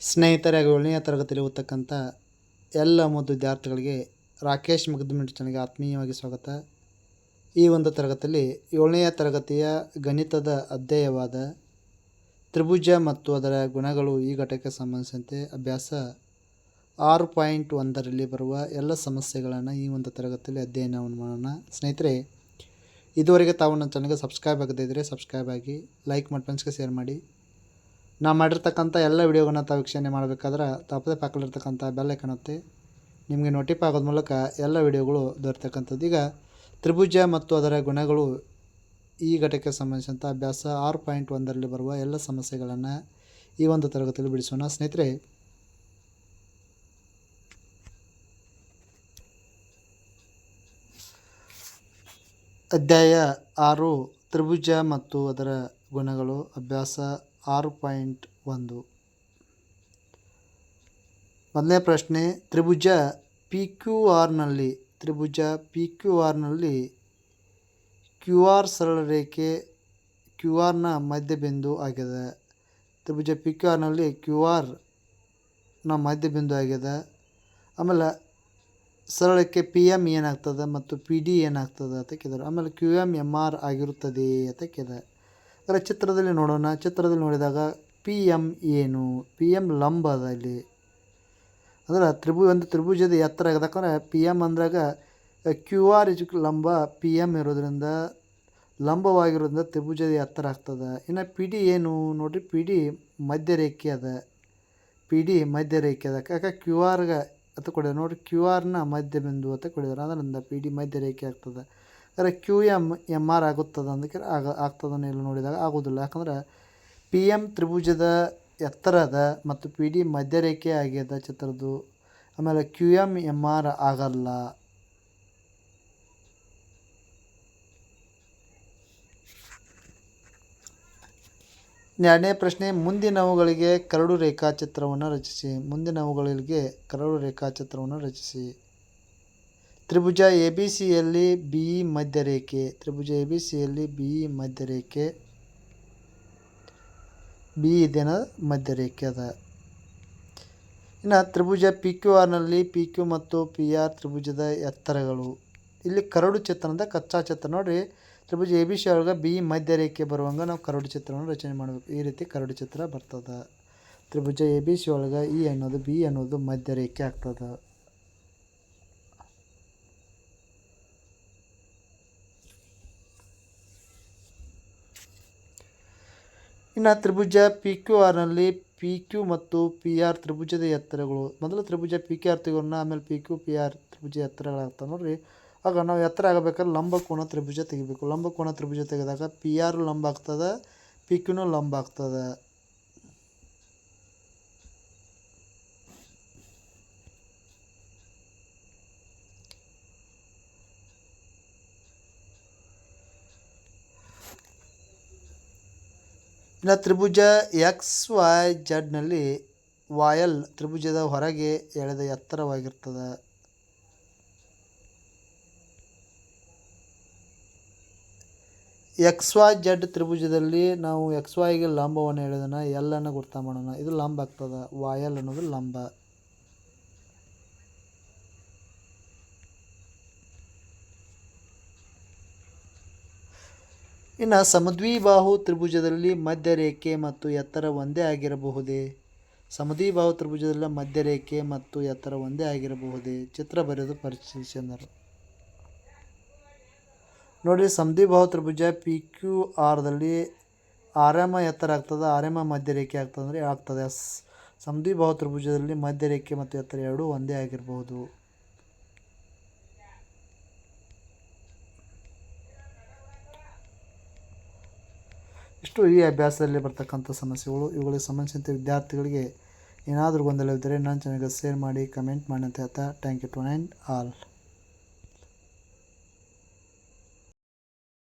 ಸ್ನೇಹಿತರೆ ಏಳನೇ ತರಗತಿಯಲ್ಲಿ ಓದ್ತಕ್ಕಂಥ ಎಲ್ಲ ಮುದ್ದು ವಿದ್ಯಾರ್ಥಿಗಳಿಗೆ ರಾಕೇಶ್ ಮುಗ್ದಮಿಟ್ ಚಾನಲ್ಗೆ ಆತ್ಮೀಯವಾಗಿ ಸ್ವಾಗತ. ಈ ಒಂದು ತರಗತಿಯಲ್ಲಿ ಏಳನೆಯ ತರಗತಿಯ ಗಣಿತದ ಅಧ್ಯಾಯವಾದ ತ್ರಿಭುಜ ಮತ್ತು ಅದರ ಗುಣಗಳು ಈ ಘಟಕಕ್ಕೆ ಸಂಬಂಧಿಸಿದಂತೆ ಅಭ್ಯಾಸ ಆರು ಪಾಯಿಂಟ್ ಒಂದರಲ್ಲಿ ಬರುವ ಎಲ್ಲ ಸಮಸ್ಯೆಗಳನ್ನು ಈ ಒಂದು ತರಗತಿಯಲ್ಲಿ ಅಧ್ಯಯನವನ್ನು ಮಾಡೋಣ. ಸ್ನೇಹಿತರೆ, ಇದುವರೆಗೆ ತಾವು ನನ್ನ ಚಾನಲ್ಗೆ ಸಬ್ಸ್ಕ್ರೈಬ್ ಆಗದೇ ಇದ್ದರೆ ಸಬ್ಸ್ಕ್ರೈಬ್ ಆಗಿ ಲೈಕ್ ಮಾಡಿ ಫ್ರೆಂಡ್ಸ್ಗೆ ಶೇರ್ ಮಾಡಿ. ನಾ ಮಾಡಿರ್ತಕ್ಕಂಥ ಎಲ್ಲ ವಿಡಿಯೋಗಳನ್ನ ತಾವು ವೀಕ್ಷಣೆ ಮಾಡಬೇಕಾದ್ರೆ ತಪ್ಪದೆ ಪಕ್ಕದಲ್ಲಿರ್ತಕ್ಕಂಥ ಬೆಲ್ ಕಾಣುತ್ತೆ ನಿಮಗೆ ನೋಟಿಫೈ ಆಗೋದ ಮೂಲಕ ಎಲ್ಲ ವಿಡಿಯೋಗಳು ದೊರೆತಕ್ಕಂಥದ್ದು. ಈಗ ತ್ರಿಭುಜ ಮತ್ತು ಅದರ ಗುಣಗಳು ಈ ಘಟಕಕ್ಕೆ ಸಂಬಂಧಿಸಿದಂಥ ಅಭ್ಯಾಸ ಆರು ಪಾಯಿಂಟ್ ಒಂದರಲ್ಲಿ ಬರುವ ಎಲ್ಲ ಸಮಸ್ಯೆಗಳನ್ನು ಈ ಒಂದು ತರಗತಿಯಲ್ಲಿ ಬಿಡಿಸೋಣ. ಸ್ನೇಹಿತರೆ, ಅಧ್ಯಾಯ ಆರು, ತ್ರಿಭುಜ ಮತ್ತು ಅದರ ಗುಣಗಳು, ಅಭ್ಯಾಸ ಆರು ಪಾಯಿಂಟ್ ಒಂದು. ಮೊದಲನೇ ಪ್ರಶ್ನೆ, ತ್ರಿಭುಜ ಪಿ ಕ್ಯೂ ಆರ್ನಲ್ಲಿ ತ್ರಿಭುಜ ಪಿ ಕ್ಯೂ ಆರ್ನಲ್ಲಿ ಕ್ಯೂ ಆರ್ ಸರಳ ರೇಖೆ ಕ್ಯೂ ಆರ್ನ ಮಧ್ಯಬಿಂದು ಆಗಿದೆ. ತ್ರಿಭುಜ ಪಿ ಕ್ಯೂ ಆರ್ನಲ್ಲಿ ಕ್ಯೂ ಆರ್ನ ಮಧ್ಯಬಿಂದು ಆಗಿದೆ. ಆಮೇಲೆ ಸರಳಕ್ಕೆ ಪಿ ಎಂ ಏನಾಗ್ತದೆ ಮತ್ತು ಪಿ ಡಿ ಏನಾಗ್ತದೆ ಅಂತ ಕೇಳಿದರು. ಆಮೇಲೆ ಕ್ಯೂ ಎಂ ಎಂ ಆರ್ ಆಗಿರುತ್ತದೆ ಅಂತ ಕೇಳಿದೆ. ಅದರ ಚಿತ್ರದಲ್ಲಿ ನೋಡೋಣ. ಚಿತ್ರದಲ್ಲಿ ನೋಡಿದಾಗ ಪಿ ಎಂ ಏನು? ಪಿ ಎಂ ಲಂಬ ಅದ ಇಲ್ಲಿ. ಅಂದ್ರೆ ತ್ರಿಭು, ಒಂದು ತ್ರಿಭುಜದ ಎತ್ತರ ಯಾಕಂದ್ರೆ ಪಿ ಎಂ ಅಂದ್ರಾಗ ಕ್ಯೂ ಆರ್ ಇಜ್ ಲಂಬ ಪಿ ಎಂ ಇರೋದ್ರಿಂದ, ಲಂಬವಾಗಿರೋದ್ರಿಂದ ತ್ರಿಭುಜದ ಎತ್ತರ ಆಗ್ತದೆ. ಇನ್ನು ಪಿ ಡಿ ಏನು? ನೋಡಿರಿ ಪಿ ಡಿ ಮಧ್ಯರೇಖೆ ಅದ. ಪಿ ಡಿ ಮಧ್ಯರೇಖೆ ಅದ. ಯಾಕೆ? ಕ್ಯೂ ಆರ್ಗೆ ಅಂತ ಕೊಡಿದ್ದಾರೆ ನೋಡಿರಿ ಕ್ಯೂ ಆರ್ನ ಮಧ್ಯ ಬಿಂದು ಅಂತ ಕೊಡಿದ್ದಾರೆ ಅದರಿಂದ ಪಿ ಡಿ ಮಧ್ಯರೇಖೆ ಆಗ್ತದೆ. ಆದರೆ ಕ್ಯೂ ಎಂ ಎಂ ಆರ್ ಆಗುತ್ತದೆ ಅಂದಕ್ಕೆ ಆಗ, ಆಗ್ತದನ್ನು ಇಲ್ಲಿ ನೋಡಿದಾಗ ಆಗೋದಿಲ್ಲ. ಯಾಕಂದ್ರೆ ಪಿ ಎಂ ತ್ರಿಭುಜದ ಎತ್ತರದ ಮತ್ತು ಪಿ ಡಿ ಮಧ್ಯರೇಖೆ ಆಗ್ಯದ ಚಿತ್ರದ್ದು ಆಮೇಲೆ ಕ್ಯೂ ಎಂ ಎಂ ಆರ್ ಆಗಲ್ಲ. ಎರಡನೇ ಪ್ರಶ್ನೆ, ಮುಂದಿನವುಗಳಿಗೆ ಕರಡು ರೇಖಾಚಿತ್ರವನ್ನು ರಚಿಸಿ. ಮುಂದಿನವುಗಳಿಗೆ ಕರಡು ರೇಖಾಚಿತ್ರವನ್ನು ರಚಿಸಿ. ತ್ರಿಭುಜ ಎ ಬಿ ಸಿಯಲ್ಲಿ ಬಿ ಇ ಮಧ್ಯರೇಖೆ, ತ್ರಿಭುಜ ಎ ಬಿ ಸಿಯಲ್ಲಿ ಬಿ ಇ ಮಧ್ಯರೇಖೆ, ಬಿ ಇದೇನ ಮಧ್ಯರೇಖೆ ಅದ. ಇನ್ನು ತ್ರಿಭುಜ ಪಿ ಕ್ಯೂ ಆರ್ನಲ್ಲಿ ಪಿ ಕ್ಯೂ ಮತ್ತು ಪಿ ಆರ್ ತ್ರಿಭುಜದ ಎತ್ತರಗಳು. ಇಲ್ಲಿ ಕರಡು ಚಿತ್ರ ಅಂತ ಕಚ್ಚಾ ಚಿತ್ರ. ನೋಡಿರಿ, ತ್ರಿಭುಜ ಎ ಬಿ ಸಿ ಒಳಗೆ ಬಿ ಮಧ್ಯರೇಖೆ ಬರುವಂಗೆ ನಾವು ಕರಡು ಚಿತ್ರವನ್ನು ರಚನೆ ಮಾಡಬೇಕು. ಈ ರೀತಿ ಕರಡು ಚಿತ್ರ ಬರ್ತದೆ. ತ್ರಿಭುಜ ಎ ಬಿ ಸಿ ಒಳಗೆ ಇ ಅನ್ನೋದು, ಬಿ ಅನ್ನೋದು ಮಧ್ಯರೇಖೆ ಆಗ್ತದೆ. ಇನ್ನು ತ್ರಿಭುಜ ಪಿ ಕ್ಯೂ ಆರ್ನಲ್ಲಿ ಪಿ ಕ್ಯೂ ಮತ್ತು ಪಿ ಆರ್ ತ್ರಿಭುಜದ ಎತ್ತರಗಳು. ಮೊದಲು ತ್ರಿಭುಜ ಪಿ ಕೆ ಆರ್ ತೆಗೋಣ ಆಮೇಲೆ ಪಿ ಕ್ಯೂ ಪಿ ಆರ್ ತ್ರಿಭುಜ ಎತ್ತರಗಳಾಗ್ತವೆ ನೋಡ್ರಿ. ಆಗ ನಾವು ಎತ್ತರ ಆಗಬೇಕಾದ್ರೆ ಲಂಬಕೋನ ತ್ರಿಭುಜ ತೆಗಿಬೇಕು. ಲಂಬಕೋನ ತ್ರಿಭುಜ ತೆಗೆದಾಗ ಪಿ ಆರ್ ಲಂಬ ಆಗ್ತದೆ ಪಿ ಕ್ಯೂನು ಲಂಬ ಆಗ್ತದೆ. ಇನ್ನು ತ್ರಿಭುಜ ಎಕ್ಸ್ ವೈ ಜಡ್ನಲ್ಲಿ ವಾಯಲ್ ತ್ರಿಭುಜದ ಹೊರಗೆ ಎಳೆದ ಎತ್ತರವಾಗಿರ್ತದೆ. ಎಕ್ಸ್ ವೈ ಜಡ್ ತ್ರಿಭುಜದಲ್ಲಿ ನಾವು ಎಕ್ಸ್ ವೈಗೆ ಲಂಬವನ್ನು ಎಳೆದನ ಎಲ್ಲನ್ನು ಗುರ್ತ ಮಾಡೋಣ. ಇದು ಲಂಬ ಆಗ್ತದೆ. ವಾಯಲ್ ಅನ್ನೋದು ಲಂಬ. ಇನ್ನು ಸಮದ್ವಿಬಾಹು ತ್ರಿಭುಜದಲ್ಲಿ ಮಧ್ಯರೇಖೆ ಮತ್ತು ಎತ್ತರ ಒಂದೇ ಆಗಿರಬಹುದೇ? ಸಮದ್ವಿಬಾಹು ತ್ರಿಭುಜದಲ್ಲಿ ಮಧ್ಯರೇಖೆ ಮತ್ತು ಎತ್ತರ ಒಂದೇ ಆಗಿರಬಹುದೇ? ಚಿತ್ರ ಬರೆದು ಪರಿಶೀಲಿಸಿದರು ನೋಡಿ ಸಮದ್ವಿಬಾಹು ತ್ರಿಭುಜ ಪಿ ಕ್ಯೂ ಆರ್ದಲ್ಲಿ ಆರಾಮ ಎತ್ತರ ಆಗ್ತದೆ, ಆರಾಮ ಮಧ್ಯರೇಖೆ ಆಗ್ತದೆ ಅಂದರೆ ಆಗ್ತದೆ. ಸಮದ್ವಿಬಾಹು ತ್ರಿಭುಜದಲ್ಲಿ ಮಧ್ಯರೇಖೆ ಮತ್ತು ಎತ್ತರ ಎರಡೂ ಒಂದೇ ಆಗಿರಬಹುದು. ಇಷ್ಟು ಈ ಅಭ್ಯಾಸದಲ್ಲಿ ಬರ್ತಕ್ಕಂಥ ಸಮಸ್ಯೆಗಳು, ಇವುಗಳಿಗೆ ಸಂಬಂಧಿಸಿದಂತೆ ವಿದ್ಯಾರ್ಥಿಗಳಿಗೆ ಏನಾದರೂ ಗೊಂದಲವಿದ್ದರೆ ನನ್ನ ಚಾನಲ್ಗೆ ಶೇರ್ ಮಾಡಿ ಕಮೆಂಟ್ ಮಾಡಿ ಅಂತ ಹೇಳ್ತಾ thank you to nine all